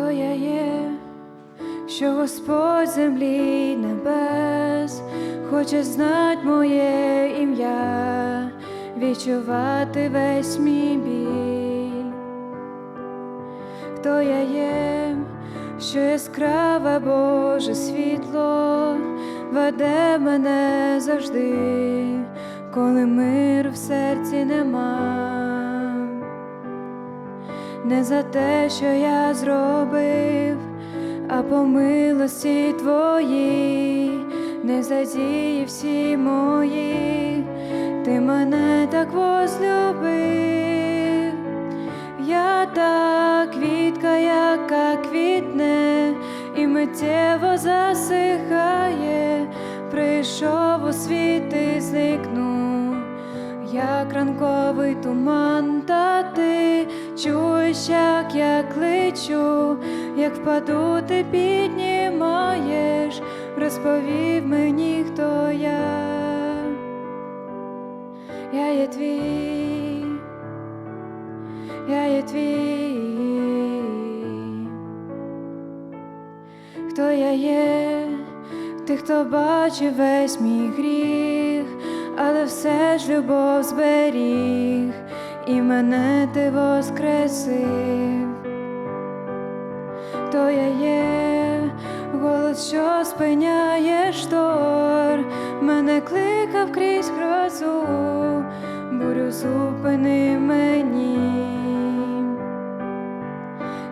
хто я є, що Господь землі небес хоче знать моє ім'я, відчувати весь мій біль. Хто я є, що яскраве Боже світло веде мене завжди, коли мир в серці нема не за те, що я зробив, а по милості твоїй, не за дії всі мої, ти мене так возлюбив, я та квітка, яка квітне, і миттєво засихає, прийшов у світ і зникнув як ранковий туман, та ти чуєш, як я кличу, як впаду, ти піднімаєш, розповів мені, хто я, я є твій, я є твій, хто я є, ти, хто бачив весь мій гріх але все ж любов зберіг, і мене ти воскресив, то я є, голос, що спиняє штор, мене кликав крізь грозу, бурю зупини мені,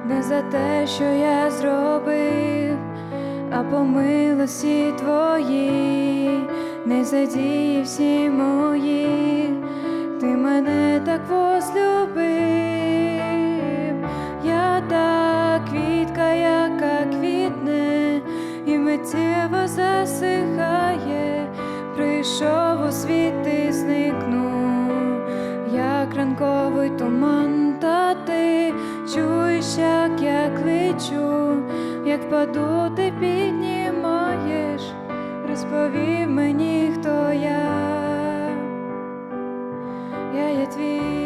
не за те, що я зробив, а по милості твоїй не задії всі мої, мене так возлюбив, я та квітка, яка квітне, і миттєво засихає, прийшов у світ і зникнув, як ранковий туман, та ти чуєш, як я кличу, як паду, ти піднімаєш. Розповів мені, хто я, я